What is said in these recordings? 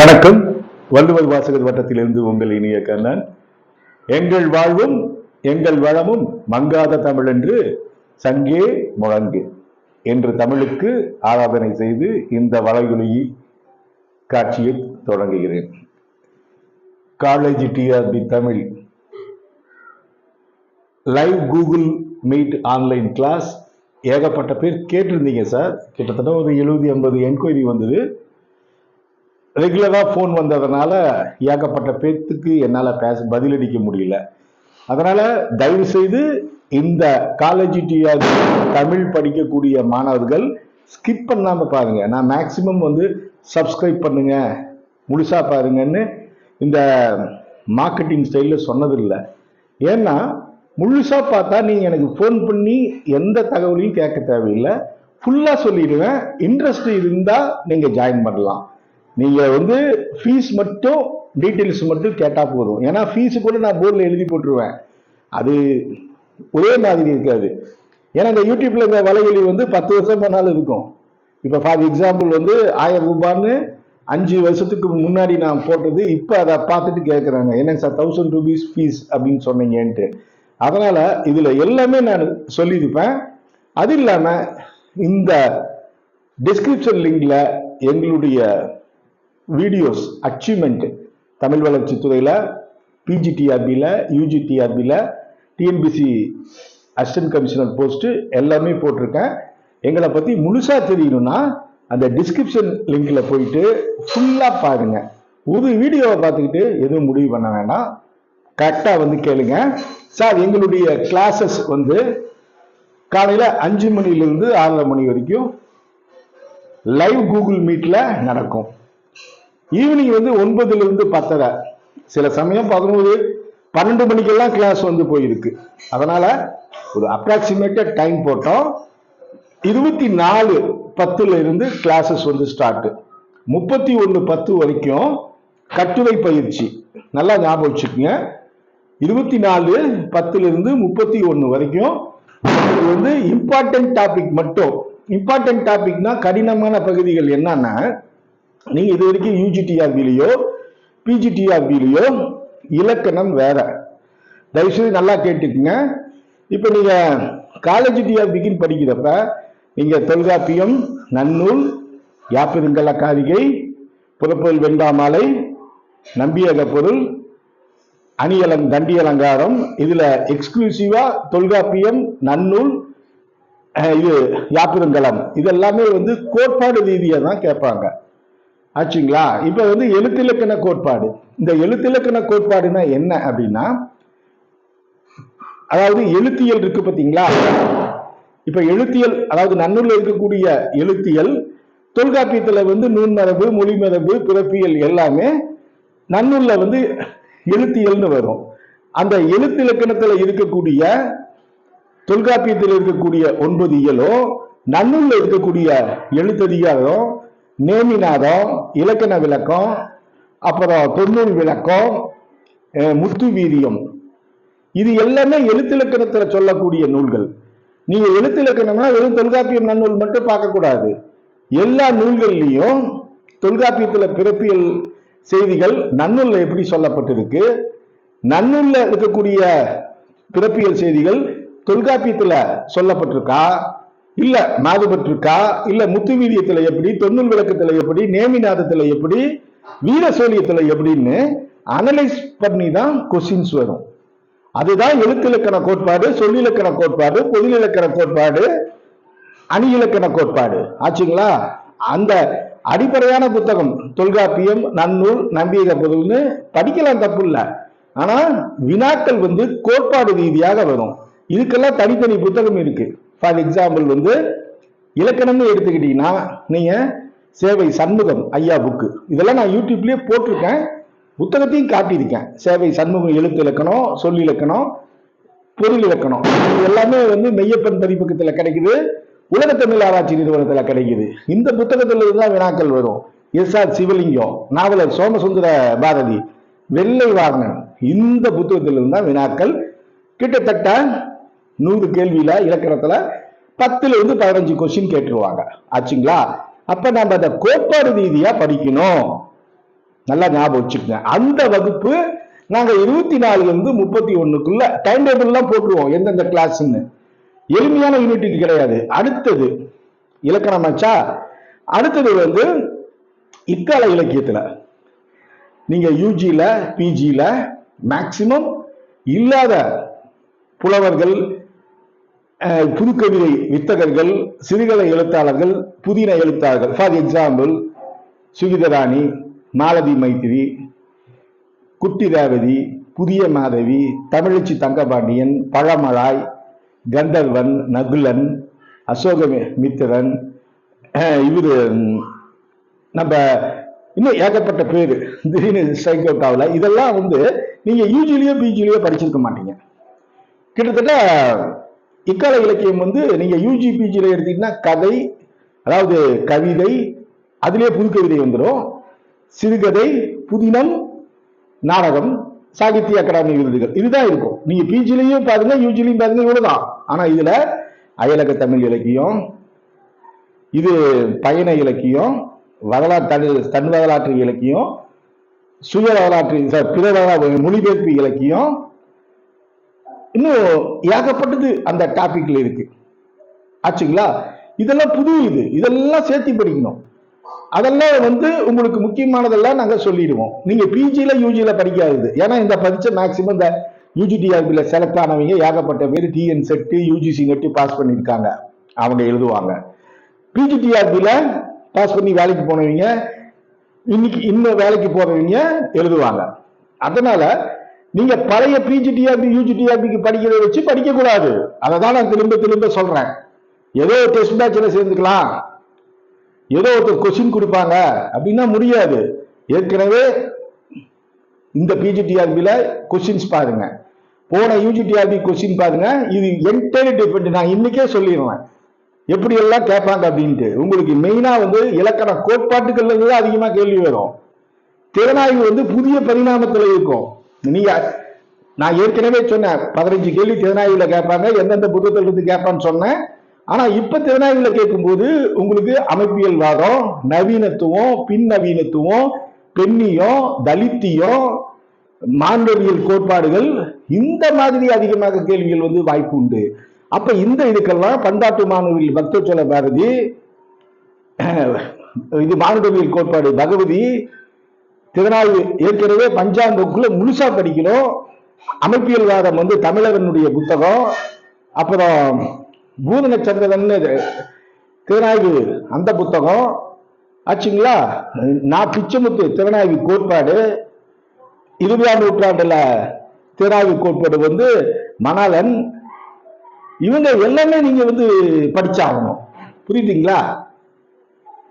வணக்கம். வள்ளுவர் வாசகர் வட்டத்திலிருந்து உங்கள் இனிய கண்ணன். எங்கள் வாழ்வும் எங்கள் வளமும் மங்காத தமிழ் என்று சங்கே முழங்கு என்று தமிழுக்கு ஆராதனை செய்து இந்த வலையொலி காட்சியை தொடங்குகிறேன். College TRB Tamil live Google Meet online class. ஏகப்பட்ட பேர் கேட்டிருந்தீங்க சார். கிட்டத்தட்ட ஒரு எழுபது எண்பது என்கொயரி வந்தது. ரெகுலராக ஃபோன் வந்ததுனால ஏகப்பட்ட பேர்த்துக்கு என்னால் பேச பதிலளிக்க முடியல. அதனால் தயவு செய்து இந்த காலேஜ் டிஆர் தமிழ் படிக்கக்கூடிய மாணவர்கள் ஸ்கிப் பண்ணாமல் பாருங்கள் நான் மேக்சிமம் வந்து சப்ஸ்கிரைப் பண்ணுங்க. முழுசாக பாருங்கன்னு இந்த மார்க்கெட்டிங் ஸ்டைலில் சொன்னதில்லை. ஏன்னா முழுசாக பார்த்தா நீங்கள் எனக்கு ஃபோன் பண்ணி எந்த தகவலையும் கேட்க தேவையில்லை. ஃபுல்லாக சொல்லிடுவேன். இன்ட்ரெஸ்ட் இருந்தால் நீங்கள் ஜாயின் பண்ணலாம். நீங்கள் வந்து ஃபீஸ் மட்டும் டீட்டெயில்ஸ் மட்டும் கேட்டால் போதும். ஏன்னா ஃபீஸு கூட நான் போர்டில் எழுதி போட்டுருவேன். அது ஒரே மாதிரி இருக்காது. ஏன்னா இந்த யூடியூப்பில் இந்த வலைவலி வந்து பத்து வருஷம் பண்ணாலும் இருக்கும். இப்போ ஃபார் எக்ஸாம்பிள் வந்து ஆயிரம் ரூபான்னு அஞ்சு வருஷத்துக்கு முன்னாடி நான் போட்டது இப்போ அதை பார்த்துட்டு கேட்குறாங்க என்னங்க சார் தௌசண்ட் ருபீஸ் ஃபீஸ் அப்படின்னு சொன்னீங்கன்ட்டு. அதனால் இதில் எல்லாமே நான் சொல்லியிருப்பேன். அது இல்லாமல் இந்த டிஸ்கிரிப்ஷன் லிங்கில் எங்களுடைய வீடியோஸ் அச்சீவ்மெண்ட் தமிழ் வளர்ச்சி துறையில் பிஜிடிஆர்பியில் யூஜிடிஆர்பியில் டிஎன்பிசி அசிஸ்டன்ட் கமிஷனர் போஸ்ட்டு எல்லாமே போட்டிருக்கேன். எங்களை பற்றி முழுசாக தெரியணும்னா அந்த டிஸ்கிரிப்ஷன் லிங்கில் போயிட்டு ஃபுல்லாக பாருங்க. ஒரு வீடியோவை பார்த்துக்கிட்டு எதுவும் முடிவு பண்ண வேண்டாம். கரெக்டாக வந்து கேளுங்க. சார் எங்களுடைய கிளாஸஸ் வந்து காலையில் அஞ்சு மணிலேருந்து ஆறரை மணி வரைக்கும் லைவ் கூகுள் மீட்டில் நடக்கும். ஈவினிங் வந்து ஒன்பதுல இருந்து பத்தரை. சில சமயம் பதினோரு பன்னெண்டு மணிக்கெல்லாம் கிளாஸ் வந்து போயிருக்கு. அதனால ஒரு அப்ராக்சிமேட்டட் டைம் போட்டோம். இருபத்தி நாலு பத்துல இருந்து கிளாஸஸ் வந்து ஸ்டார்ட் முப்பத்தி ஒன்று பத்து வரைக்கும் கட்டுரை பயிற்சி. நல்லா ஞாபகம் வச்சுக்கோங்க. இருபத்தி நாலு பத்துல இருந்து முப்பத்தி ஒன்று வரைக்கும் வந்து இம்பார்ட்டன்ட் டாபிக் மட்டும். இம்பார்ட்டன்ட் டாபிக்னா கடினமான பகுதிகள் என்னன்னா நீங்கள் இது வரைக்கும் யூஜிடிஆர்பிலையோ பிஜிடிஆர்பிலையோ இலக்கணம் வேற. தயவுசெய்து நல்லா கேட்டுக்குங்க. இப்போ நீங்கள் காலேஜ் டிஆர்பிக்குன்னு படிக்கிறப்ப நீங்கள் தொல்காப்பியம் நன்னூல் யாப்பிருங்கல காரிகை புறப்பொருள் வெண்டாமாலை நம்பியக பொருள் அணியலங் தண்டி அலங்காரம் இதில் எக்ஸ்க்ளூசிவாக தொல்காப்பியம் நன்னூல் இது யாப்பிருங்கலம் இதெல்லாமே வந்து கோட்பாடு ரீதியாக தான் கேட்பாங்க. ஆச்சுங்களா? இப்ப வந்து எழுத்திலக்கண கோட்பாடு. இந்த எழுத்திலக்கண கோட்பாடுனா என்ன அப்படின்னா அதாவது எழுத்தியல் இருக்கு பாத்தீங்களா? இப்ப எழுத்தியல் அதாவது நன்னூல்ல இருக்கக்கூடிய எழுத்தியல் தொல்காப்பியத்துல வந்து நூன்மரபு மொழிமரபு பிறப்பியல் எல்லாமே நன்னூலில் வந்து எழுத்தியல்னு வரும். அந்த எழுத்திலக்கணத்துல இருக்கக்கூடிய தொல்காப்பியத்தில் இருக்கக்கூடிய ஒன்பது இயலும் நன்னூலில் இருக்கக்கூடிய எழுத்ததிகாரம் நேமிநாதம் இலக்கண விளக்கம் அப்புறம் தொண்ணூறு விளக்கம் முத்து வீரியம். இது எல்லாமே எழுத்திலக்கணத்துல சொல்லக்கூடிய நூல்கள். நீங்க எழுத்திலக்கணம்னா வெறும் தொல்காப்பியம் நன்னூல் மட்டும் பார்க்கக்கூடாது எல்லா நூல்கள்லையும் தொல்காப்பியத்துல பிறப்பியல் செய்திகள் நன்னூல்ல எப்படி சொல்லப்பட்டிருக்கு? நன்னூல்ல இருக்கக்கூடிய பிறப்பியல் செய்திகள் தொல்காப்பியத்துல சொல்லப்பட்டிருக்கா? இல்ல மாதுபட்டிருக்கா இல்ல முத்துவீரியத்துல எப்படி தொன்னூல் விளக்கத்துல எப்படி நேமிநாதத்துல எப்படி வீர சோழியத்துல எப்படின்னு அனலைஸ் பண்ணி தான் கொஸ்டின்ஸ் வரும். அதுதான் எழுத்திலக்கண கோட்பாடு சொல்லிலக்கண கோட்பாடு பொதுநிலக்கண கோட்பாடு அணி இலக்கண கோட்பாடு. ஆச்சுங்களா? அந்த அடிப்படையான புத்தகம் தொல்காப்பியம் நன்னூல் நம்பியக பொருள்னு படிக்கலாம் தப்பு இல்லை. ஆனா வினாக்கள் வந்து கோட்பாடு ரீதியாக வரும். இதுக்கெல்லாம் தனித்தனி புத்தகம் இருக்கு. ஃபார் எக்ஸாம்பிள் வந்து இலக்கணம்னு எடுத்துக்கிட்டீங்கன்னா நீங்க சேவை சண்முகம் ஐயா புக்கு இதெல்லாம் நான் யூடியூப்லேயே போட்டிருக்கேன். புத்தகத்தையும் காட்டியிருக்கேன். சேவை சண்முகம் எழுத்து இலக்கணம் சொல் இலக்கணம் பொருள் இலக்கணம். இது எல்லாமே வந்து மெய்யப்பன் பதிப்பகத்தில் கிடைக்குது. உலக தமிழ் ஆராய்ச்சி நிறுவனத்தில் கிடைக்குது. இந்த புத்தகத்துல தான் வினாக்கள் வரும். எஸ் ஆர் சிவலிங்கம் நாவலர் சோமசுந்தர பாரதி வெள்ளை வாகனன் இந்த புத்தகத்திலிருந்து தான் வினாக்கள். கிட்டத்தட்ட நூறு கேள்வியில இலக்கணத்துல பத்துல இருந்து பதினஞ்சு கொஸ்டின் கேட்டுருவாங்க. ஆச்சுங்களா? அப்ப நம்ம அதை கோட்பாடு ரீதியா படிக்கணும். நல்லா ஞாபகம் வச்சுக்கோங்க. அந்த வகுப்பு நாங்க இருபத்தி நாலுல இருந்து முப்பத்தி ஒண்ணுக்குள்ள டைம் டேபிள் எல்லாம் போட்டுருவோம் எந்தெந்த கிளாஸ்ன்னு எளிமையான யூனிட்டுக்கு கிடையாது. அடுத்தது இலக்கணமாச்சா அடுத்தது வந்து இக்கால இலக்கியத்துல. நீங்க யூஜியில பிஜியில மேக்சிமம் இல்லாத புலவர்கள் புதுக்கவிதை வித்தகர்கள் சிறுகதை எழுத்தாளர்கள் புதின எழுத்தாளர்கள். ஃபார் எக்ஸாம்பிள் சுகிதராணி மாலதி மைத்திரி குட்டி ரேவதி புதிய மாதவி தமிழச்சி தங்கபாண்டியன் பழமழாய் கந்தர்வன் நகுலன் அசோக மித்திரன் இவர் நம்ம இன்னும் ஏகப்பட்ட பேர். திடீர்னு ஸ்ட்ரைக் அவுட் ஆகல. இதெல்லாம் வந்து நீங்கள் யூஜிலியோ பிஜிலியோ படிச்சிருக்க மாட்டீங்க. கிட்டத்தட்ட இக்கால இலக்கியம் வந்து நீங்க யூஜி பிஜில எடுத்தீங்கன்னா கதை அதாவது கவிதை அதிலே புதுக்கவிதை வந்துடும் சிறுகதை புதினம் நாடகம் சாகித்ய அகாடமி விருதுகள். இதுதான் இருக்கும். நீங்க பிஜிலையும் பாருங்க யூஜிலையும் பாருங்க இவ்வளவுதான். ஆனா இதுல அயலக தமிழ் இலக்கியம் இது பயண இலக்கியம் வரலாற்று தன் வரலாற்று இலக்கியம் சுய வரலாற்று பிற வரலாற்று மொழிபெயர்ப்பு இலக்கியம் இன்னும் ஏகப்பட்டது அந்த டாபிக்ல இருக்கு. ஆச்சுங்களா? இதெல்லாம் புது இது. இதெல்லாம் சேர்த்து படிக்கணும். அதெல்லாம் வந்து உங்களுக்கு முக்கியமானதெல்லாம் நாங்கள் சொல்லிடுவோம். நீங்க பிஜியில் யூஜியில் படிக்காதது. ஏன்னா இந்த படிச்ச மேக்சிமம் இந்த யூஜிடிஆர்பியில் செலக்ட் ஆனவங்க ஏகப்பட்ட பேர் TN SET UGC NET pass பண்ணியிருக்காங்க. அவங்க எழுதுவாங்க. பிஜிடிஆர்பியில் பாஸ் பண்ணி வேலைக்கு போனவங்க இன்னைக்கு இன்னும் வேலைக்கு போறவங்க எழுதுவாங்க. அதனால நீங்க பழைய பிஜிடிஆர்பி யூஜிடிஆர்பிக்கு படிக்கிறத வச்சு படிக்க கூடாது அதை தான் நான் திரும்ப திரும்ப சொல்றேன். ஏதோ டெஸ்ட் பேட்சில் சேர்ந்துக்கலாம். ஏதோ ஒருத்தர் கொஸ்டின் கொடுப்பாங்க. அப்படின்னா முடியாது. ஏற்கனவே இந்த பிஜிடிஆர்பியில் கொஸ்டின்ஸ் பாருங்க. போன யூஜிடிஆர்பி கொஸ்டின் பாருங்க. இது என்டையர் டிஃபரெண்ட் நான் இன்னைக்கே சொல்லிடுவேன் எப்படி எல்லாம் கேட்பாங்க அப்படின்ட்டு. உங்களுக்கு மெயினாக வந்து இலக்கண கோட்பாட்டுகள்ல இருந்து அதிகமாக கேள்வி வரும். திறனாய்வு வந்து புதிய பரிணாமத்தில் இருக்கும். நீங்க நான் ஏற்கனவே சொன்னேன் பதினஞ்சு கேள்வி திறனாய்வுல கேட்பாங்க எந்தெந்த புத்தகத்தில் இருந்து கேட்பான்னு சொன்னேன். ஆனால் இப்போ திறனாய்வுல கேட்கும்போது உங்களுக்கு அமைப்பியல் வாதம் நவீனத்துவம் பின்னவீனத்துவம் பெண்ணியம் தலித்தியம் மாண்டவியல் கோட்பாடுகள் இந்த மாதிரி அதிகமாக கேள்விகள் வந்து வாய்ப்பு உண்டு. அப்ப இந்த இதுக்கெல்லாம் பண்பாட்டு மாணவியல் சொல்ல பாரதி இது மானுடவியல் கோட்பாடு பகவதி திறனாய்வு ஏற்கனவே பஞ்சாங்கக்குள்ள முழுசா படிக்கணும். அமைப்பியல்வாதம் வந்து தமிழகனுடைய புத்தகம். அப்புறம் பூதன சந்திரன் திறனாய்வு அந்த புத்தகம். ஆச்சுங்களா? நான் பிச்சமுத்து திறனாய்வு கோட்பாடு. இருபதாம் நூற்றாண்டுல திறனாய்வு கோட்பாடு வந்து மணாலன். இவங்க எல்லாமே நீங்க வந்து படிச்சாகணும். புரியுதுங்களா?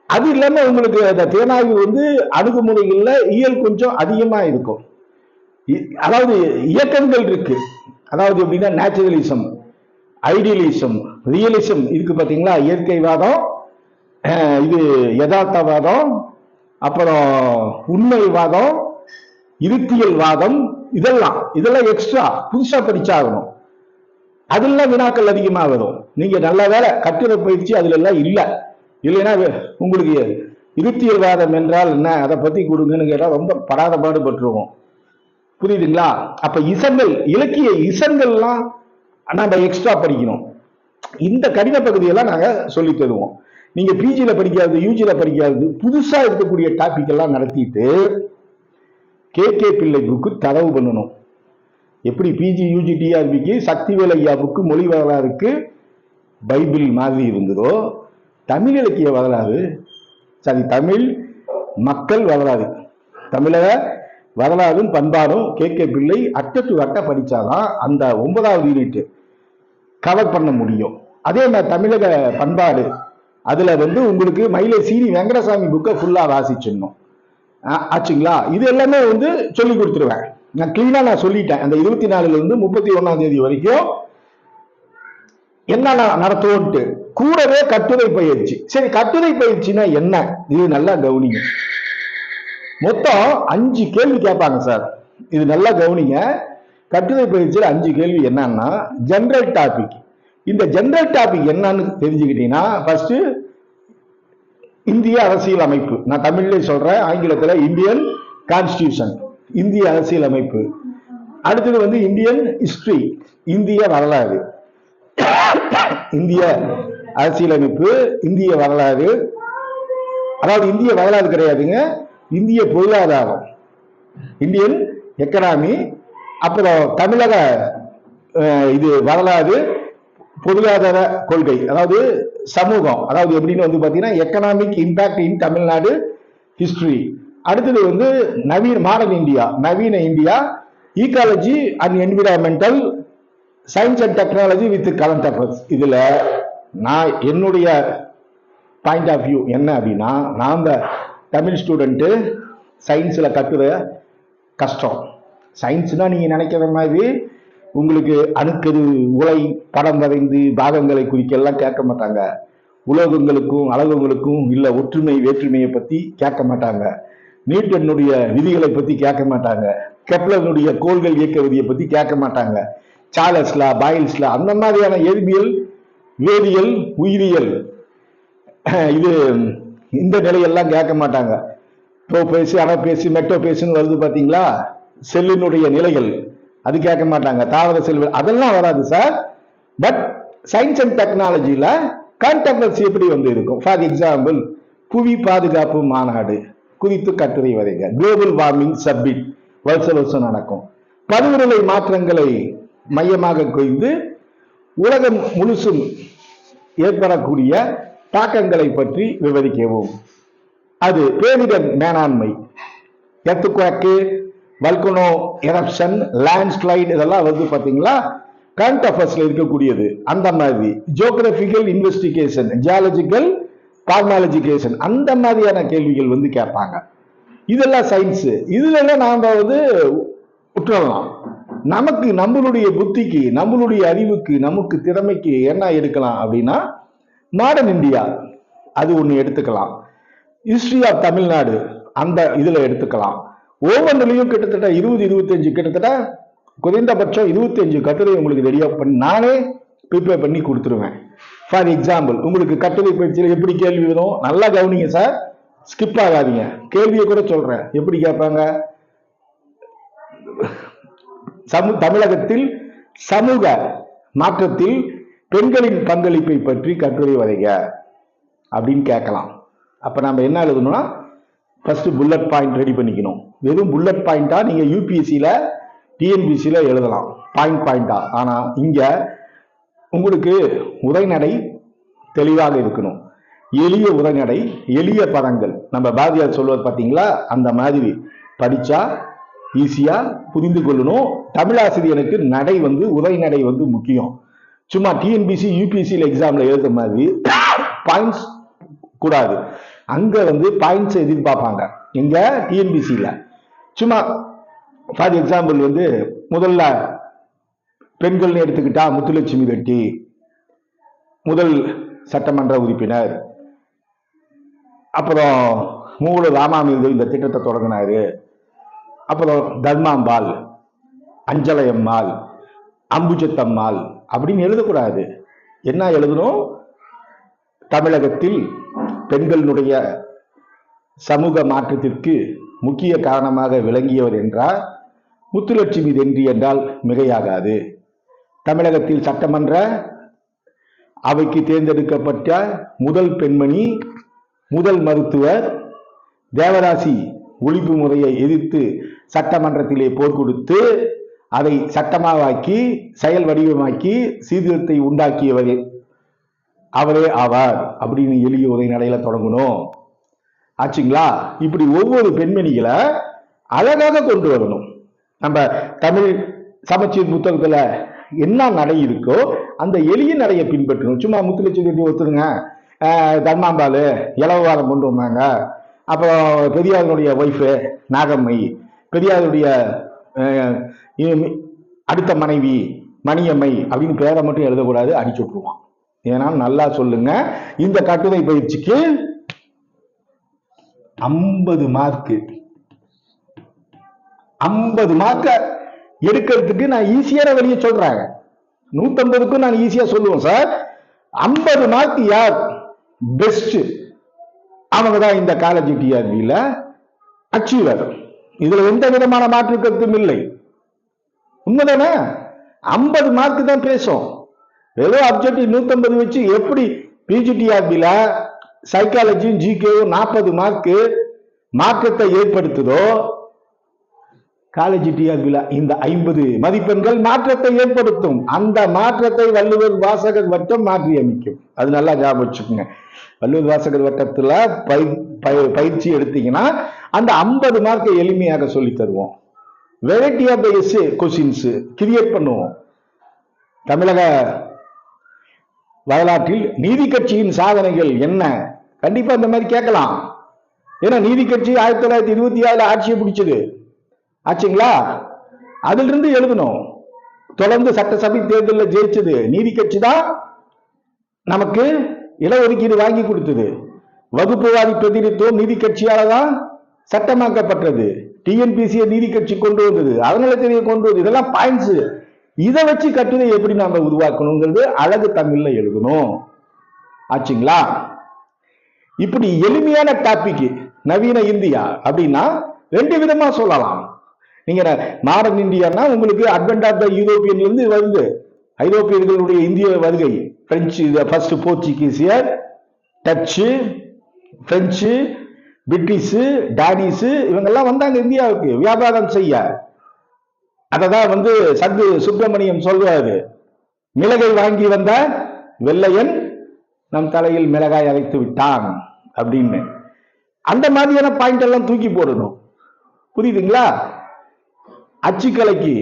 அது இல்லாமல் உங்களுக்கு அந்த தேனாய்வு வந்து அணுகுமுறைகளில் இயல் கொஞ்சம் அதிகமாக இருக்கும். இ- அதாவது இயக்கங்கள் இருக்கு. அதாவது எப்படின்னா நேச்சுரலிசம் ஐடியலிசம் ரியலிசம் இதுக்கு பார்த்தீங்களா இயற்கைவாதம் இது யதார்த்தவாதம் அப்புறம் உண்மைவாதம் இருத்தியல்வாதம் இதெல்லாம். இதெல்லாம் எக்ஸ்ட்ரா புதுசாக படிச்சாகணும். அதெல்லாம் வினாக்கள் அதிகமாக வரும். நீங்கள் நல்ல வேலை கட்டுரை பயிற்சி அதுல எல்லாம் இல்லை. இல்லைன்னா உங்களுக்கு இருத்தியல்வாதம் என்றால் என்ன? அதை பத்தி கொடுங்கன்னு கேட்டால் ரொம்ப படாத பாடுபட்டுருவோம் புரியுதுங்களா? அப்ப இசங்கள் இலக்கிய இசங்கள்லாம் நம்ம எக்ஸ்ட்ரா படிக்கணும். இந்த கடின பகுதியெல்லாம் நாங்கள் சொல்லி தருவோம். நீங்க பிஜியில் படிக்காதது யூஜியில் படிக்காதது புதுசா இருக்கக்கூடிய டாபிக் எல்லாம் நடத்திட்டு கே கே பிள்ளை புக்கு தரவு பண்ணணும். எப்படி பிஜி யூஜி டிஆர்பிக்கு சக்திவேல் ஐயா புக்கு மொழி வரலாறுக்கு பைபிள் மாதிரி இருந்ததோ தமிழ் இலக்கிய வரலாறு? சரி தமிழ் மக்கள் வரலாறு. தமிழக வரலாறும் பண்பாடும் கே. கே. பிள்ளை அட்டத்து அட்ட படித்தாதான் அந்த ஒன்பதாவது யூனிட் கவர் பண்ண முடியும். அதே மாதிரி தமிழக பண்பாடு அதில் வந்து உங்களுக்கு மயிலை சீனி வெங்கடசாமி புக்கை ஃபுல்லாக வாசிச்சிடணும். ஆச்சுங்களா? இது எல்லாமே வந்து சொல்லி கொடுத்துருவேன். நான் கிளீனாக நான் சொல்லிட்டேன். அந்த இருபத்தி நாலுலேருந்து முப்பத்தி ஒன்றாம் தேதி வரைக்கும் என்ன நடத்துவோன்ட்டு. கூடவே கட்டுரை பயிற்சி. சரி கட்டுரை பயிற்சினா என்ன? இது நல்லா கவனிங்க. மொத்தம் அஞ்சு கேள்வி கேட்பாங்க சார். இது நல்லா கவனிங்க. கட்டுரை பயிற்சியில் அஞ்சு கேள்வி என்னன்னா ஜென்ரல் டாபிக் இந்த ஜென்ரல் டாபிக் என்னன்னு தெரிஞ்சுக்கிட்டீங்கன்னா ஃபர்ஸ்ட் இந்திய அரசியல் அமைப்பு. நான் தமிழ்லேயே சொல்றேன் ஆங்கிலத்தில் இந்தியன் கான்ஸ்டியூஷன் இந்திய அரசியல் அமைப்பு. அடுத்தது வந்து இந்தியன் ஹிஸ்டரி இந்திய வரலாறு. இந்திய அரசியலமைப்பு இந்திய வரலாறு. அதாவது இந்திய வரலாறு கிடையாதுங்க. இந்திய பொருளாதாரம். இந்தியன் எக்கனாமி அப்புறம் தமிழக இது வரலாறு பொருளாதார கொள்கை. அதாவது சமூகம். அதாவது எப்படின்னு வந்து பார்த்தீங்கன்னா economic impact in Tamil Nadu history அடுத்தது வந்து நவீன மாடர்ன் இந்தியா. நவீன India ecology and environmental science and technology with current affairs இதில் நான் என்னுடைய பாயிண்ட் ஆஃப் வியூ என்ன அப்படின்னா நாம் தமிழ் ஸ்டூடெண்ட்டு சயின்ஸில் கட்டுற கஷ்டம். சயின்ஸ்னால் நீங்கள் நினைக்கிற மாதிரி உங்களுக்கு அணுக்கரு உலை படம் வரைந்து பாகங்களை குறிக்கெல்லாம் கேட்க மாட்டாங்க. உலோகங்களுக்கும் அலகுங்களுக்கும் இல்லை ஒற்றுமை வேற்றுமையை பற்றி கேட்க மாட்டாங்க. நியூட்டனுடைய விதிகளை பற்றி கேட்க மாட்டாங்க. கெப்லனுடைய கோள்கள் இயக்க விதியை பற்றி கேட்க மாட்டாங்க. சார்லஸ்லா பாயில்ஸ்லா அந்த மாதிரியான இயற்பியல் வேதியியல் உயிரியல். இது இந்த நிலையெல்லாம் கேட்க மாட்டாங்க. டோ பேசி அணை பேசி மெட்டோ வருது பார்த்தீங்களா செல்லினுடைய நிலைகள். அது கேட்க மாட்டாங்க. தாவர செல்வ அதெல்லாம் வராது சார். பட் சயின்ஸ் அண்ட் டெக்னாலஜியில் கான்டாக்டர்ஸ் எப்படி வந்து இருக்கும்? ஃபார் எக்ஸாம்பிள் புவி பாதுகாப்பு மாநாடு குறித்து கட்டுரை வரைங்க குளோபல் வார்மிங் சப்மிட் வருஷ வருஷம் நடக்கும். பருவநிலை மாற்றங்களை மையமாக கொய்து உலகம் முழுசும் ஏற்படக்கூடிய தாக்கங்களை பற்றி விவரிக்கவும். அது பேரிடர் மேலாண்மை. எத்துக்குவாக்கு வல்கனோ எரப்ஷன் லேண்ட்ஸ்லைட் இதெல்லாம் வந்து பார்த்தீங்களா? கரண்ட் அஃபேர்ஸ்ல இருக்கக்கூடியது. அந்த மாதிரி. ஜியோகிரபிக்கல் இன்வெஸ்டிகேஷன் ஜியாலஜிக்கல் பார்மாலஜிகேஷன் அந்த மாதிரியான கேள்விகள் வந்து கேட்பாங்க. இதெல்லாம் சயின்ஸ் இதுல நாம வந்து உற்றலாம் நமக்கு நம்மளுடைய புத்திக்கு நம்மளுடைய அறிவுக்கு நமக்கு திறமைக்கு என்ன எடுக்கலாம் அப்படின்னா மாடர்ன் இந்தியா அது ஒன்று எடுத்துக்கலாம். ஹிஸ்ட்ரி ஆஃப் தமிழ்நாடு அந்த இதில் எடுத்துக்கலாம். ஒவ்வொன்றுலையும் கிட்டத்தட்ட இருபது இருபத்தஞ்சு கிட்டத்தட்ட குறைந்தபட்சம் இருபத்தஞ்சு கட்டுரை உங்களுக்கு ரெடியா பண்ணி நானே ப்ரிப்பேர் பண்ணி கொடுத்துருவேன். ஃபார் எக்ஸாம்பிள் உங்களுக்கு கட்டுரை பயிற்சியில் எப்படி கேள்வி வரும்? நல்லா கவனிங்க சார் ஸ்கிப் ஆகாதீங்க. கேள்வியை கூட சொல்கிறேன் எப்படி கேட்பாங்க? சமு தமிழகத்தில் சமூக மாற்றத்தில் பெண்களின் பங்களிப்பை பற்றி கட்டுரை வரைக அப்படின்னு கேட்கலாம். அப்போ நம்ம என்ன எழுதணும்னா ஃபஸ்ட்டு புல்லட் பாயிண்ட் ரெடி பண்ணிக்கணும். வெறும் புல்லட் பாயிண்ட்டாக நீங்கள் யூபிஎஸ்சியில் டிஎன்பிசியில் எழுதலாம். பாயிண்ட் பாயிண்ட்டாக ஆனால் இங்கே உங்களுக்கு உரைநடை தெளிவாக இருக்கணும். எளிய உரைநடை எளிய பதங்கள். நம்ம பாரதியார் சொல்வது பார்த்தீங்களா? அந்த மாதிரி படித்தா ஈஸியாக புரிந்து கொள்ளணும். தமிழாசிரியனுக்கு நடை வந்து உரைநடை வந்து முக்கியம். சும்மா டிஎன்பிசி யூபிஎஸ்சியில் எக்ஸாமில் எழுதுற மாதிரி பாயிண்ட்ஸ் கூடாது. அங்கே வந்து பாயிண்ட்ஸ் எதிர்பார்ப்பாங்க. இங்க டிஎன்பிசியில் சும்மா ஃபார் எக்ஸாம்பிள் வந்து முதல்ல பெண்கள்னு எடுத்துக்கிட்டா முத்துலட்சுமி ரெட்டி முதல் சட்டமன்ற உறுப்பினர். அப்புறம் மூல ராமாமிர்தம் இந்த திட்டத்தை தொடங்கினாரு. அப்புறம் தர்மாம்பாள் அஞ்சலையம்மாள் அம்புஜத்தம்மாள் அப்படின்னு எழுதக்கூடாது. என்ன எழுதணும்? தமிழகத்தில் பெண்களினுடைய சமூக மாற்றத்திற்கு முக்கிய காரணமாக விளங்கியவர் என்றால் முத்துலட்சுமி தென்றி என்றால் மிகையாகாது. தமிழகத்தில் சட்டமன்ற அவைக்கு தேர்ந்தெடுக்கப்பட்ட முதல் பெண்மணி முதல் மருத்துவர் தேவராசி ஒழிப்பு முறையை எதிர்த்து சட்டமன்றத்திலே போர் கொடுத்து அதை சட்டமாவாக்கி செயல் வடிவமாக்கி சீர்திருத்தத்தை உண்டாக்கியவர் அவரே ஆவார் அப்படின்னு எளிய உரைநடையில தொடங்கணும். ஆச்சுங்களா? இப்படி ஒவ்வொரு பெண்மணிகளை அழகாக கொண்டு வரணும். நம்ம தமிழ் சமச்சீர் புத்தகத்துல என்ன நடை இருக்கோ அந்த எளிய நடையை பின்பற்றணும். சும்மா முத்துலட்சுமி ஒருத்தருங்க ஆஹ் தர்மாம்பாலு இலவவாதம் கொண்டு வந்தாங்க. அப்புறம் பெரியாருடைய ஒய்ஃபு நாகம்மை பெரியாருடைய அடுத்த மனைவி மணியம்மை அப்படின்னு பேரை மட்டும் எழுதக்கூடாது அடிச்சு விட்டுருவான். இதனால் நல்லா சொல்லுங்க. இந்த கட்டுரை பயிற்சிக்கு ஐம்பது மார்க்கு ஐம்பது மார்க்க எடுக்கிறதுக்கு நான் ஈஸியான வழியை சொல்றாங்க நூத்தம்பதுக்கும் நான் ஈஸியா சொல்லுவேன் சார் ஐம்பது மார்க் யார்? பெஸ்ட் அவங்க தான் இந்த காலேஜ் டிஆர்பியில் அச்சீவர் இதுல எந்த விதமான மாற்று கருத்தும் இல்லை. உண்மைதானே? ஐம்பது மார்க்கு தான் பேசும். வெறும் அப்ஜெக்டிவ் நூத்தம்பது வச்சு எப்படி பிஜிடிஆர்பியில் சைக்காலஜியும் ஜிகேவும் நாற்பது மார்க்கு மாற்றத்தை ஏற்படுத்துதோ காலேஜ் டிஆர்பில இந்த ஐம்பது மதிப்பெண்கள் மாற்றத்தை ஏற்படுத்தும். அந்த மாற்றத்தை வள்ளுவர் வாசகர் வட்டம் மாற்றி அமைக்கும். அது நல்லா ஞாபகம் வச்சுக்கோங்க. வள்ளுவர் வாசகர் வட்டத்துல பை பய- பயிற்சி எடுத்தீங்கன்னா அந்த ஐம்பது மார்க்கை எளிமையாக சொல்லி தருவோம். Variety of the S questions create பண்ணுவோம். தமிழக வரலாற்றில் நீதி கட்சியின் சாதனைகள் என்ன? கண்டிப்பா இந்த மாதிரி கேட்கலாம். ஏன்னா நீதி கட்சி ஆயிரத்தி தொள்ளாயிரத்தி இருபத்தி ஆறுல ஆட்சியை பிடிச்சது. ஆச்சுங்களா? அதிலிருந்து எழுதணும். தொடர்ந்து சட்டசபை தேர்தலில் ஜெயிச்சது. நீதி கட்சி தான் நமக்கு இடஒதுக்கீடு வாங்கி கொடுத்தது. வகுப்புவாதி பிரதிநிதித்துவம் நீதி கட்சியால தான் சட்டமாக்கப்பட்டது. டிஎன்பிசியை நீதி கட்சி கொண்டு வந்தது. அறநிலையத்துறையை கொண்டு வந்தது. இதெல்லாம் பாயிண்ட்ஸ் இதை வச்சு கட்டுரை எப்படி நாம உருவாக்கணுங்கிறது அழகு தமிழ்ல எழுதணும். ஆச்சுங்களா? இப்படி எளிமையான டாபிக் நவீன இந்தியா அப்படின்னா ரெண்டு விதமா சொல்லலாம். நீங்க மாடர்ன் இந்தியான்னா உங்களுக்கு அட்வென்ட் ஆஃப் த யூரோப்பியன்லேருந்து வருது. ஐரோப்பியர்களுடைய இந்திய வருகை. பிரெஞ்சு ஃபர்ஸ்ட் போர்ச்சுகீசியர் டச்சு பிரெஞ்சு பிரிட்டிஷு டானிஸு இவங்கெல்லாம் வந்தாங்க இந்தியாவுக்கு. வியாபாரம் செய்ய. அதை தான் வந்து சத்து சுப்பிரமணியம் சொல்றாரு. மிளகை வாங்கி வந்த வெள்ளையன் நம் தலையில் மிளகாய் அரைத்து விட்டான் அப்படின்னு. அந்த மாதிரியான பாயிண்ட் எல்லாம் தூக்கி போடணும். புரியுதுங்களா? அச்சுக்கலைக்கு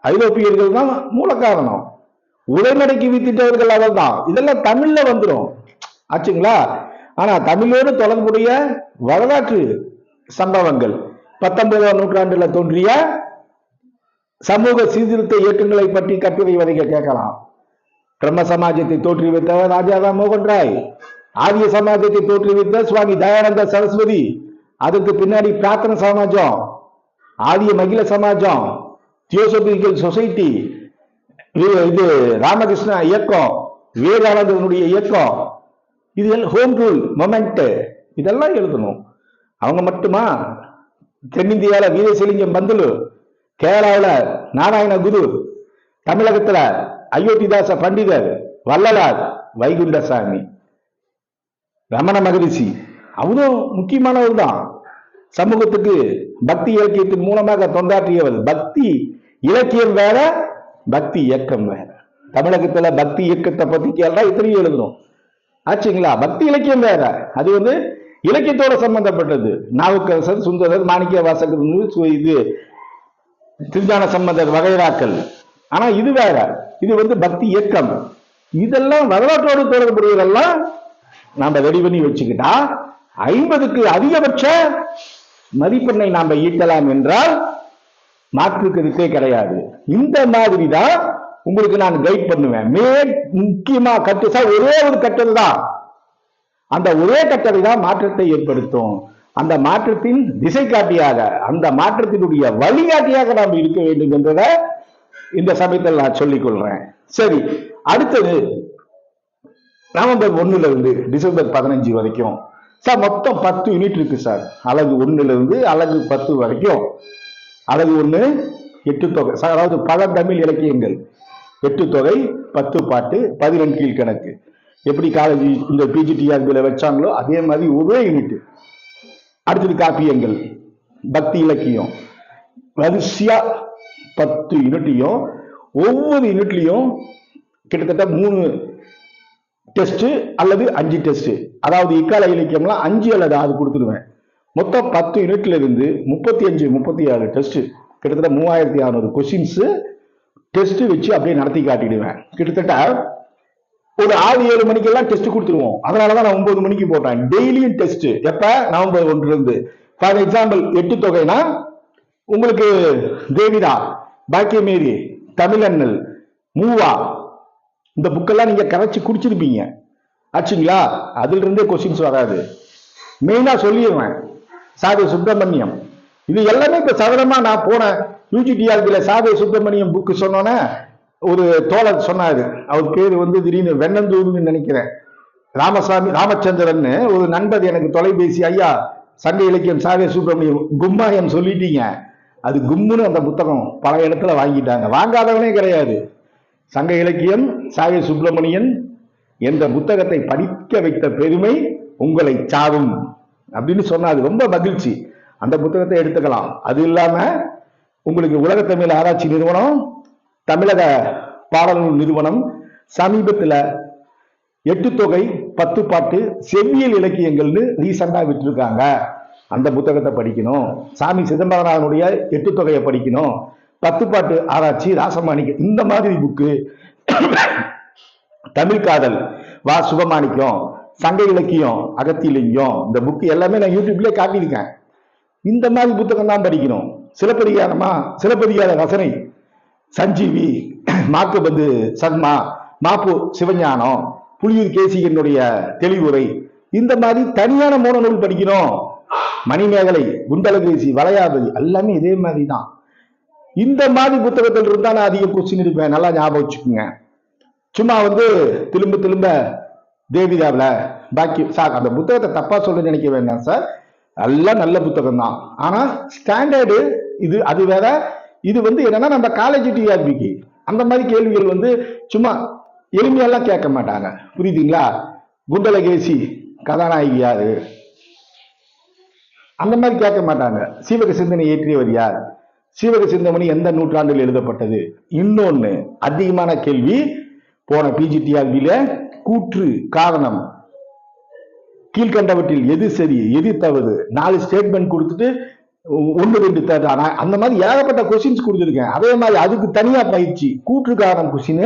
ஐரோப்பியர்கள் தான் மூல காரணம் உரைநடைக்கு வித்திட்டவர்கள் அவர்தான். இதெல்லாம் தமிழ்ல வந்துடும் ஆச்சுங்களா? ஆனா தமிழோடு தொடர்புடைய வரலாற்று சம்பவங்கள். பத்தொன்பதாம் நூற்றாண்டுல தோன்றிய சமூக சீர்திருத்த இயக்கங்களை பற்றி கட்டுரை வரைக கேட்கலாம். பிரம்ம சமாஜத்தை தோற்றுவித்தவர் ராஜாராம் மோகன் ராய். ஆரிய சமாஜத்தை தோற்றுவித்த சுவாமி தயானந்த சரஸ்வதி. அதற்கு பின்னாடி பிரார்த்தன சமாஜம். ஆரிய மகிழ சமாஜம் தியோசபிக்கல் சொசைட்டி இது ராமகிருஷ்ணா இயக்கம் விவேகானந்தனுடைய இயக்கம் இது ஹோம் ரூல் மொமெண்ட் இதெல்லாம் எழுதணும். அவங்க மட்டுமா? தென்னிந்தியாவில் வீரசிலிங்கம் பந்துலு கேரளாவில் நாராயண குரு தமிழகத்தில் அயோத்திதாச பண்டிதர் வள்ளலார் வைகுண்டசாமி ரமண மகரிஷி. அவரும் முக்கியமானவர் தான் சமூகத்துக்கு பக்தி இலக்கியத்தின் மூலமாக தொண்டாற்றியவர் பக்தி இலக்கியம் வேற பக்தி இயக்கம் வேற. தமிழகத்துல பக்தி இயக்கத்தை பத்தி கேட்டா இத்தனையும் எழுதணும் ஆச்சுங்களா? பக்தி இலக்கியம் வேற. அது வந்து இலக்கியத்தோட சம்பந்தப்பட்டது. நாவுக்கரசர் சுந்தரர் மாணிக்க வாசகர் இது திருஞான சம்பந்தர் வகைராக்கள். ஆனா இது வேற. இது வந்து பக்தி இயக்கம். இதெல்லாம் வரலாற்றோடு தொடர்புடையதெல்லாம் நாம ரெடி பண்ணி வச்சுக்கிட்டா ஐம்பதுக்கு அதிகபட்ச மதிப்பெண்ணை நாம் ஈட்டலாம் என்றால் மாற்று கருத்தே கிடையாது. இந்த மாதிரி தான் உங்களுக்கு நான் கைட் பண்ணுவேன். மே முக்கியமா கட்டுசா ஒரே ஒரு கட்டல் தான் அந்த ஒரே கட்டளை தான் மாற்றத்தை ஏற்படுத்தும். அந்த மாற்றத்தின் திசை காட்டியாக அந்த மாற்றத்தினுடைய வழிகாட்டியாக நாம் இருக்க வேண்டும் என்றதை இந்த சமயத்தில் நான் சொல்லிக் கொள்றேன் சரி அடுத்தது நவம்பர் ஒன்னுல இருந்து டிசம்பர் பதினஞ்சு வரைக்கும். சார் மொத்தம் பத்து யூனிட் இருக்கு சார். அழகு ஒன்றுலேருந்து அழகு பத்து வரைக்கும். அழகு ஒன்று எட்டு தொகை. சார் அதாவது பழந்தமிழ் இலக்கியங்கள். எட்டு தொகை பத்து பாட்டு பதினெண்டு கீழ்கணக்கு. எப்படி காலேஜ் இந்த பிஜிடிஆர்பியில் வச்சாங்களோ அதே மாதிரி ஒரே யூனிட் அடுத்தது காப்பியங்கள். பக்தி இலக்கியம். வரிசையா பத்து யூனிட்டையும் ஒவ்வொரு யூனிட்லையும் கிட்டத்தட்ட மூணு டெஸ்ட்டு அல்லது அஞ்சு டெஸ்ட்டு அதாவது இக்கால இலக்கியம்லாம் அஞ்சு அல்லது ஆறு கொடுத்துருவேன் மொத்தம் பத்து யூனிட்ல இருந்து முப்பத்தி அஞ்சு முப்பத்தி ஆறு டெஸ்ட் கிட்டத்தட்ட மூவாயிரத்தி அறநூறு கொஸ்டின்ஸ் டெஸ்ட் வச்சு அப்படியே நடத்தி காட்டிடுவேன். கிட்டத்தட்ட ஒரு ஆறு ஏழு மணிக்கெல்லாம் டெஸ்ட் கொடுத்துருவோம். அதனாலதான் நான் ஒன்பது மணிக்கு போட்டேன். டெய்லியும் டெஸ்ட் எப்ப? நவம்பர் ஒன்று இருந்து ஃபார் எக்ஸாம்பிள் எட்டு தொகைனா உங்களுக்கு தேவிதா பாக்கியமேரி தமிழண்ணல் மூவா இந்த புக்கெல்லாம் நீங்க கரைச்சி குடிச்சிருப்பீங்க. ஆச்சுங்களா? அதுல இருந்தே கொஸ்டின்ஸ் வராது மெயினா சொல்லிடுவேன். சாது சுப்பிரமணியம். இது எல்லாமே இப்ப சதனமா நான் போனேன் யூஜிடிஆர்பியில சாது சுப்பிரமணியம் புக்கு சொன்னோன்னே ஒரு தோழர் சொன்னாரு. அவர் பேர் வந்து திடீர்னு வெண்ணந்தூர்னு நினைக்கிறேன். ராமசாமி ராமச்சந்திரன் ஒரு நண்பர் எனக்கு தொலைபேசி ஐயா சங்க இலக்கியம் சாவே சுப்பிரமணியம் கும்மாயம் சொல்லிட்டீங்க. அது கும்முன்னு அந்த புத்தகம் பல இடத்துல வாங்கிட்டாங்க. வாங்காதவனே கிடையாது. சங்க இலக்கியம் சாவே சுப்பிரமணியன் என்ற புத்தகத்தை படிக்க வைத்த பெருமை உங்களை சாரும் அப்படின்னு சொன்னா அது ரொம்ப மகிழ்ச்சி. அந்த புத்தகத்தை எடுத்துக்கலாம். அது இல்லாம உங்களுக்கு உலக தமிழ் ஆராய்ச்சி நிறுவனம் தமிழக பாடல் நிறுவனம் சமீபத்தில் எட்டு தொகை பத்து பாட்டு செவ்வியல் இலக்கியங்கள்னு ரீசெண்டாக விட்டுருக்காங்க. அந்த புத்தகத்தை படிக்கணும். சாமி சிதம்பரனாருடைய எட்டு தொகையை படிக்கணும். பத்து பாட்டு ஆராய்ச்சி ராசமாணிக்க இந்த மாதிரி புக்கு தமிழ் காதல். வா சுபமாணிக்கம். சங்க இலக்கியம் அகத்திலிங்கம். இந்த புக்கு எல்லாமே நான் யூடியூப்லயே காட்டியிருக்கேன். இந்த மாதிரி புத்தகம் தான் படிக்கணும். சிலப்பதிகாரமா? சிலப்பதிகார ரசனை. சஞ்சீவி மாக்குபந்து சர்மா மாப்பு சிவஞானம் புலியூர் கேசிகனுடைய தெளிவுரை. இந்த மாதிரி தனியான மூல நூல் படிக்கணும். மணிமேகலை குண்டலகேசி வளையாபதி எல்லாமே இதே மாதிரி தான். இந்த மாதிரி புத்தகத்தில் இருந்தா நான் அதிக கொஸ்டின் எடுப்பேன். நல்லா ஞாபகம் வச்சுக்கோங்க. சும்மா வந்து திரும்ப திரும்ப தேவிதாவில் பாக்கி சார் அந்த புத்தகத்தை தப்பாக சொல்ல நினைக்க வேண்டாம் சார். எல்லாம் நல்ல புத்தகம் தான். ஆனால் ஸ்டாண்டர்டு இது அது வேற. இது வந்து என்னன்னா நம்ம காலேஜ் டிஆர்பிக்கு அந்த மாதிரி கேள்விகள் வந்து சும்மா எளிமையெல்லாம் கேட்க மாட்டாங்க. புரியுதுங்களா? குண்டலகேசி கதாநாயகி யாரு? அந்த மாதிரி கேட்க மாட்டாங்க. சீவக சிந்தனை இயற்றியவர் யார்? சீவக சிந்தமணி எந்த நூற்றாண்டில் எழுதப்பட்டது? இன்னொன்று அதிகமான கேள்வி போன பிஜிடிஆர்பியில கூற்று காரணம் கீழ்கண்டவற்றில் எது சரி எது தவறு நாலு ஸ்டேட்மெண்ட் கொடுத்துட்டு ஒன்று ரெண்டு தேர்ட் ஆனால் அந்த மாதிரி ஏகப்பட்ட கொஸ்டின்ஸ் கொடுத்துருக்கேன். அதே மாதிரி அதுக்கு தனியாக பயிற்சி. கூற்று காரணம் question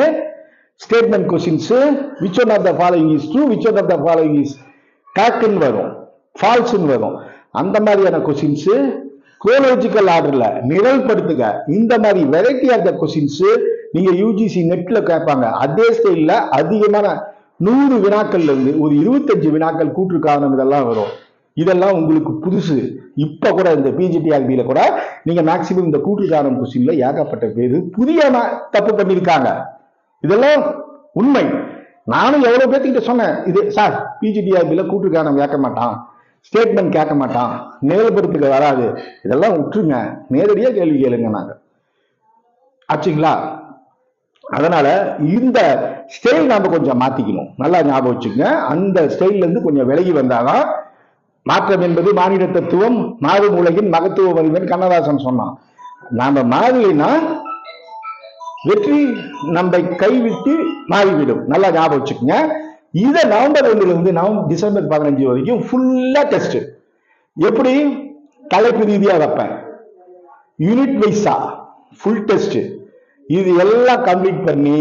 statement questions which one of the following is true which one of the following is கரெக்ட்னு வரும். ஃபால்ஸ்னு வரும். அந்த மாதிரியான கொஸ்டின்ஸ் குரோலஜிக்கல் ஆர்டரில் நிரல்படுத்துக இந்த மாதிரி வெரைட்டி ஆஃப் த கொஸ்டின்ஸு நீங்க யூஜிசி நெட்ல கேட்பாங்க. அதே ஸ்டைல்ல அதிகமான நூறு வினாக்கள்ல இருந்து ஒரு இருபத்தஞ்சு வினாக்கள் கூற்று காரணம் இதெல்லாம் வரும். இதெல்லாம் உங்களுக்கு புதுசு. இப்ப கூட இந்த பிஜிடிஆர்பியில கூட நீங்க மேக்சிமம் இந்த கூற்று காரணம் கொஸ்டின்ல ஏகப்பட்ட பேரு புதிய தப்பு பண்ணியிருக்காங்க இதெல்லாம் உண்மை. நானும் எவ்வளவு பேர்த்துக்கிட்ட சொன்னேன். இது சார் பிஜிடிஆர்பியில கூற்று காரணம் கேட்க மாட்டான். ஸ்டேட்மெண்ட் கேட்க மாட்டான். நேரப்படுத்துக்க வராது. இதெல்லாம் விட்டுருங்க. நேரடியா கேள்வி கேளுங்க நாங்க. ஆச்சுங்களா? அதனால இந்த ஸ்டைல் நாம கொஞ்சம் மாத்திக்கணும். நல்லா ஞாபகம் வச்சுக்கோங்க. அந்த ஸ்டைல்ல இருந்து கொஞ்சம் விலகி வந்தாதான் மாற்றம் என்பது மானிட தத்துவம் மாறு உலகின் மகத்துவ வலிவன் கண்ணதாசன் சொன்னான். நாம மாறலைன்னா வெற்றி நம்மை கைவிட்டு மாறிவிடும். நல்லா ஞாபகம் வச்சுக்கோங்க. இதை நவம்பர் ரெண்டுல இருந்து நவம்பர் டிசம்பர் பதினஞ்சு வரைக்கும் ஃபுல்லா டெஸ்ட் எப்படி? தலைப்பு ரீதியாக வைப்பேன். யூனிட் வைஸா ஃபுல் டெஸ்ட் இது எல்லாம் கம்ப்ளீட் பண்ணி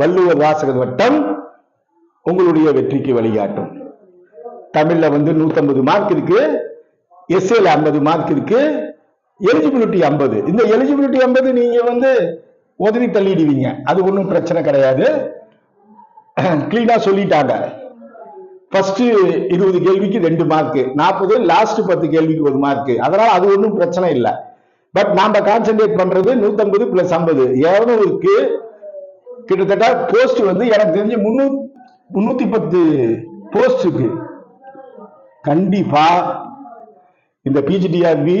வள்ளுவர் வாசகர் வட்டம் உங்களுடைய வெற்றிக்கு வழிகாட்டும். தமிழ்ல வந்து 150 மார்க் இருக்கு. எஸ்ஏல 50 மார்க் இருக்கு. எலிஜிபிலிட்டி 50 இந்த எலிஜிபிலிட்டி 50 நீங்க வந்து உதவி தள்ளிடுவீங்க. அது ஒன்றும் பிரச்சனை கிடையாது. கிளீனா சொல்லிட்டாங்க. ஃபர்ஸ்ட் இருபது கேள்விக்கு ரெண்டு மார்க் நாற்பது லாஸ்ட் பத்து கேள்விக்கு ஒரு மார்க் அதனால அது ஒன்றும் பிரச்சனை இல்லை. பட் நாம கான்சென்ட்ரேட் பண்றது 150 பிளஸ் 50 இருநூறுக்கு கிட்டத்தட்ட போஸ்ட் வந்து எனக்கு தெரிஞ்சு முன்னூ முன்னூத்தி பத்து போஸ்ட் இருக்கு. கண்டிப்பா இந்த பிஜிடிஆர்பி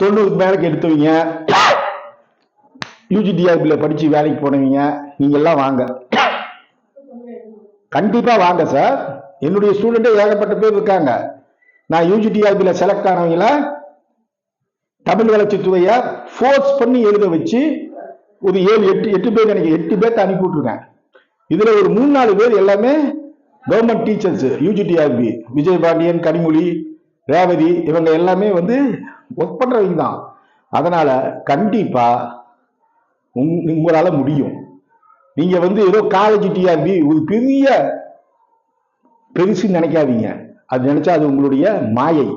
தொண்ணூறுக்கு மேலக்கு எடுத்தவங்க. யூஜிடிஆர்பியில் படித்து வேலைக்கு போனவங்க. நீங்கள்லாம் வாங்க. கண்டிப்பாக வாங்க சார் என்னுடைய ஸ்டூடெண்ட்டே ஏகப்பட்ட பேர் இருக்காங்க. நான் யூஜிடிஆர்பியில் செலக்ட் ஆனவங்கள தமிழ் வளர்ச்சித்துறையை ஃபோர்ஸ் பண்ணி எழுத வச்சு ஒரு ஏழு எட்டு எட்டு பேர் எனக்கு எட்டு பேர்த்த அனுப்பி விட்டுருக்கேன். இதுல ஒரு மூணு நாலு பேர் எல்லாமே government teachers UGTRB Vijay Pandian Kanimozhi Revathi இவங்க எல்லாமே வந்து ஒர்க் பண்றவங்க தான். அதனால கண்டிப்பா உங்- உங்களால முடியும். நீங்க வந்து ஏதோ காலேஜ் டிஆர்பி ஒரு பெரிய பெருசு நினைக்காதீங்க. அது நினைச்சா அது உங்களுடைய மாயை.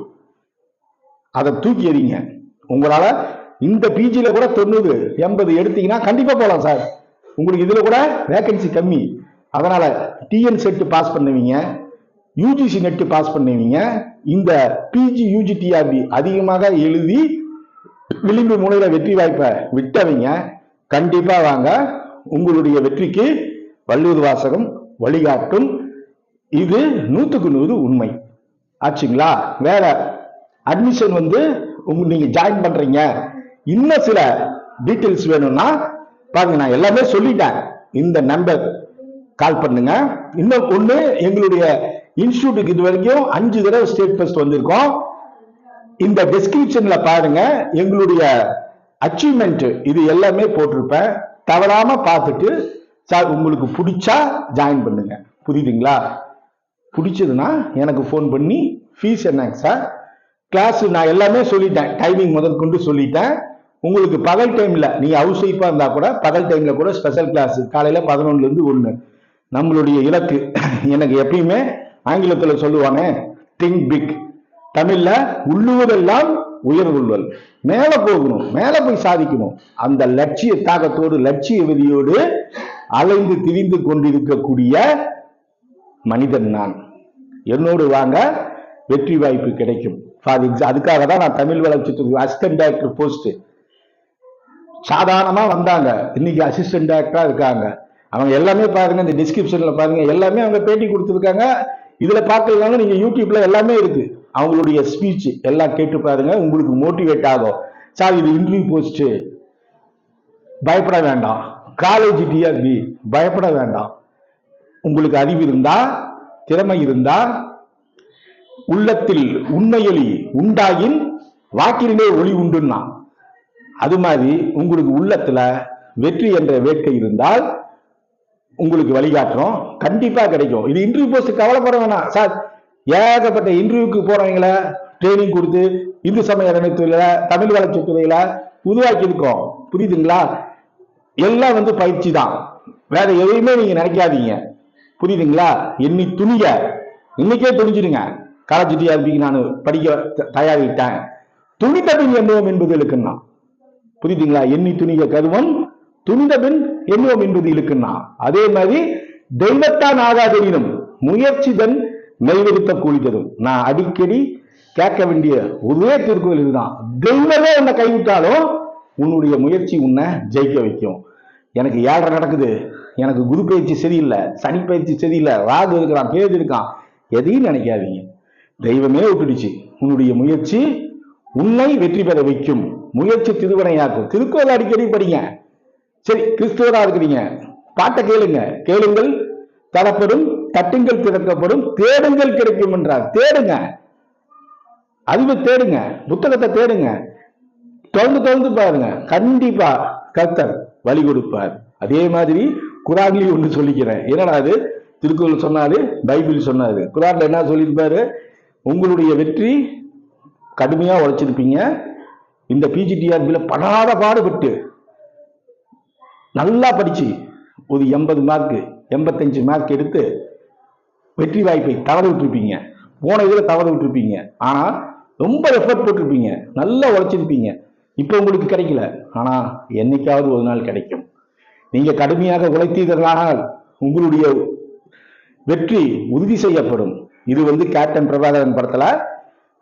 அதை தூக்கி எறிங்க. உங்களால் இந்த பிஜியில் கூட தொண்ணூறு எண்பது எடுத்தீங்கன்னா கண்டிப்பாக போகலாம் சார். உங்களுக்கு இதில் கூட வேக்கன்சி கம்மி. அதனால் டிஎன் செட்டு பாஸ் பண்ணுவீங்க. யூஜிசி நெட்டு பாஸ் பண்ணுவீங்க. இந்த பிஜி யூஜி டிஆர்பி அதிகமாக எழுதி விளிம்பு முனையில் வெற்றி வாய்ப்பை விட்டவங்க. கண்டிப்பாக வாங்க. உங்களுடைய வெற்றிக்கு வள்ளுவர் வாசகம் வழிகாட்டும். இது நூற்றுக்கு நூறு உண்மை. ஆச்சுங்களா? வேற அட்மிஷன் வந்து உங்க நீங்க ஜாயின் பண்றீங்க. இன்னும் சில டீட்டெயில்ஸ் வேணும்னா பாருங்க நான் எல்லாமே சொல்லிட்டேன். இந்த நம்பர் கால் பண்ணுங்க. இன்னும் ஒண்ணு எங்களுடைய இன்ஸ்டியூட்டுக்கு இது வரைக்கும் அஞ்சு தடவை ஸ்டேட் ஃபர்ஸ்ட் வந்திருக்கோம். இந்த டிஸ்கிரிப்ஷன்ல பாருங்க எங்களுடைய அச்சீவ்மெண்ட் இது எல்லாமே போட்டிருப்பேன். தவறாம பார்த்துட்டு சார் உங்களுக்கு பிடிச்சா ஜாயின் பண்ணுங்க. புரியுதுங்களா? பிடிச்சதுன்னா எனக்கு ஃபோன் பண்ணி ஃபீஸ் என்னங்க சார் கிளாஸ் நான் எல்லாமே சொல்லிட்டேன். டைமிங் முதல் கொண்டு சொல்லிட்டேன். உங்களுக்கு பகல் டைம்ல நீங்க ஹவுஸ் ஒய்ஃபா இருந்தா கூட பகல் டைம்ல கூட ஸ்பெஷல் கிளாஸ் காலையில பதினொன்னுல இருந்து ஒண்ணு. நம்மளுடைய இலக்கு எனக்கு எப்பயுமே ஆங்கிலத்துல சொல்லுவாங்க திங்க் பிக் தமிழ்ல உள்ளுவதெல்லாம் உயர்வுள்ளல் மேல போகணும் மேல போய் சாதிக்கணும். அந்த லட்சிய தாகத்தோடு லட்சிய விதியோடு அலைந்து திரிந்து கொண்டிருக்கக்கூடிய மனிதன் நான். என்னோடு வாங்க வெற்றி வாய்ப்பு கிடைக்கும். ஃபார் எக்ஸாம் அதுக்காக தான் நான் தமிழ் வளர்ச்சி அசிஸ்டன்ட் டைரக்டர் போஸ்ட் சாதாரணமா வந்தாங்க. இன்னைக்கு அசிஸ்டன்ட் டைரக்டரா இருக்காங்க. அவங்க எல்லாமே பாருங்க இந்த டிஸ்கிரிப்ஷன்ல பாருங்க எல்லாமே அவங்க பேட்டி கொடுத்துருக்காங்க. இதுல பார்க்கலனாலும் நீங்க யூடியூப்ல எல்லாமே இருக்கு. அவங்களுடைய ஸ்பீச் எல்லாம் கேட்டு பாருங்க உங்களுக்கு மோட்டிவேட் ஆகும். சார் இது இன்டர்வியூ போஸ்ட் பயப்பட வேண்டாம். காலேஜ் டிஆர்பி பயப்பட வேண்டாம். உங்களுக்கு அறிவு இருந்தா திறமை இருந்தா உள்ளத்தில் உண்மையொலி உண்டாயின் வாக்கிலே ஒளி உண்டுன்னா. அது மாதிரி உங்களுக்கு உள்ளத்துல வெற்றி என்ற வேட்கை இருந்தால் உங்களுக்கு வழிகாட்டுறோம். கண்டிப்பா கிடைக்கும். இது இன்டர்வியூ போஸ்ட் கவலைப்பட வேணாம். சார் ஏகப்பட்ட இன்டர்வியூக்கு போறவங்கள ட்ரைனிங் கொடுத்து இந்து சமய அறநிலையத்துறையில தமிழ் வளர்ச்சி துறையில உருவாக்கி இருக்கோம் புரியுதுங்களா? எல்லாம் வந்து பயிற்சி தான். வேற எதையுமே நீங்க நினைக்காதீங்க. புரியுதுங்களா? எண்ணி துணிக இன்னைக்கே துணிஞ்சிடுங்க. காலேஜ் டிஆர்பிக்கு நான் படிக்க த- தயாரிட்டேன் துணித்த பின் எண்ணுவோம் என்பது இழுக்குன்னா புரியுதுங்களா? எண்ணி துணிக கருவம் துணிந்த பின் எண்ணுவோம் என்பது இழுக்குன்னா அதே மாதிரி தெய்வத்தான் ஆகாதெனினும் முயற்சி தன் மெய்வெடுத்த கூலி நான் அடிக்கடி கேட்க வேண்டிய ஒரே திருக்குறள் இதுதான். தெய்வமே உன்னை கைவிட்டாலும் உன்னுடைய முயற்சி உன்னை ஜெயிக்க வைக்கும். எனக்கு ஏழரை நடக்குது. எனக்கு குரு பயிற்சி சரியில்லை சனி பயிற்சி சரியில்லை ராகு இருக்கிறான் கேது இருக்கான். எதையும் நினைக்காதீங்க. தெய்வமே விட்டுடுச்சு உன்னுடைய முயற்சி உன்னை வெற்றி பெற வைக்கும். முயற்சி திருவனையாக்கும் திருக்கோள் அடிக்கடி படிங்க. சரி கிறிஸ்துவரா இருக்கிறீங்க. பாட்டை கேளுங்க. கேளுங்கள். தரப்படும் தட்டுங்கள் திறக்கப்படும் தேடுங்கள் கிடைக்கும் என்றார். தேடுங்க. அறிவு தேடுங்க. புத்தகத்தை தேடுங்க. தொடர்ந்து தொடர்ந்து பாருங்க. கண்டிப்பா கர்த்தர் வழி கொடுப்பார். அதே மாதிரி குரான்லயும் ஒன்று சொல்லிக்கிறேன். என்னடா அது? திருக்குறள் சொன்னாரு பைபிள் சொன்னாரு. குரான்ல என்ன சொல்லியிருப்பாரு? உங்களுடைய வெற்றி கடுமையாக உழைச்சிருப்பீங்க. இந்த பிஜிடிஆர்பியில் படாத பாடுபட்டு நல்லா படிச்சு ஒரு எண்பது மார்க்கு எண்பத்தஞ்சு மார்க் எடுத்து வெற்றி வாய்ப்பை தவற விட்டுருப்பீங்க. போன இதில் தவற விட்டுருப்பீங்க. ஆனால் ரொம்ப எஃபர்ட் போட்டிருப்பீங்க. நல்லா உழைச்சிருப்பீங்க. இப்போ உங்களுக்கு கிடைக்கல. ஆனால் என்னைக்காவது ஒரு நாள் கிடைக்கும். நீங்கள் கடுமையாக உழைத்தீர்களானால் உங்களுடைய வெற்றி உறுதி செய்யப்படும். இது வந்து கேப்டன் பிரபாகரன் படத்துல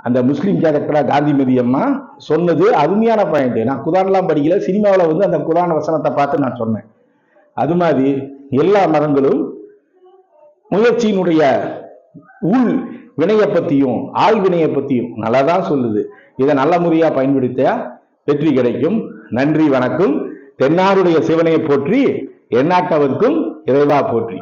அந்த முஸ்லீம் கேரக்டரா காந்திமதி அம்மா சொன்னது அருமையான பாயிண்ட் நான் குதான்லாம் படிக்கல சினிமாவில் வந்து அந்த குதான வசனத்தை பார்த்து நான் சொன்னேன். அது மாதிரி எல்லா மரங்களும் முயற்சியினுடைய உள் வினையை பற்றியும் ஆள் வினையை பற்றியும் நல்லா தான் சொல்லுது. இதை நல்ல முறையாக பயன்படுத்த வெற்றி கிடைக்கும். நன்றி வணக்கம். தென்னாருடைய சிவனையை போற்றி எந்நாட்டவர்க்கும் இறைவா போற்றி.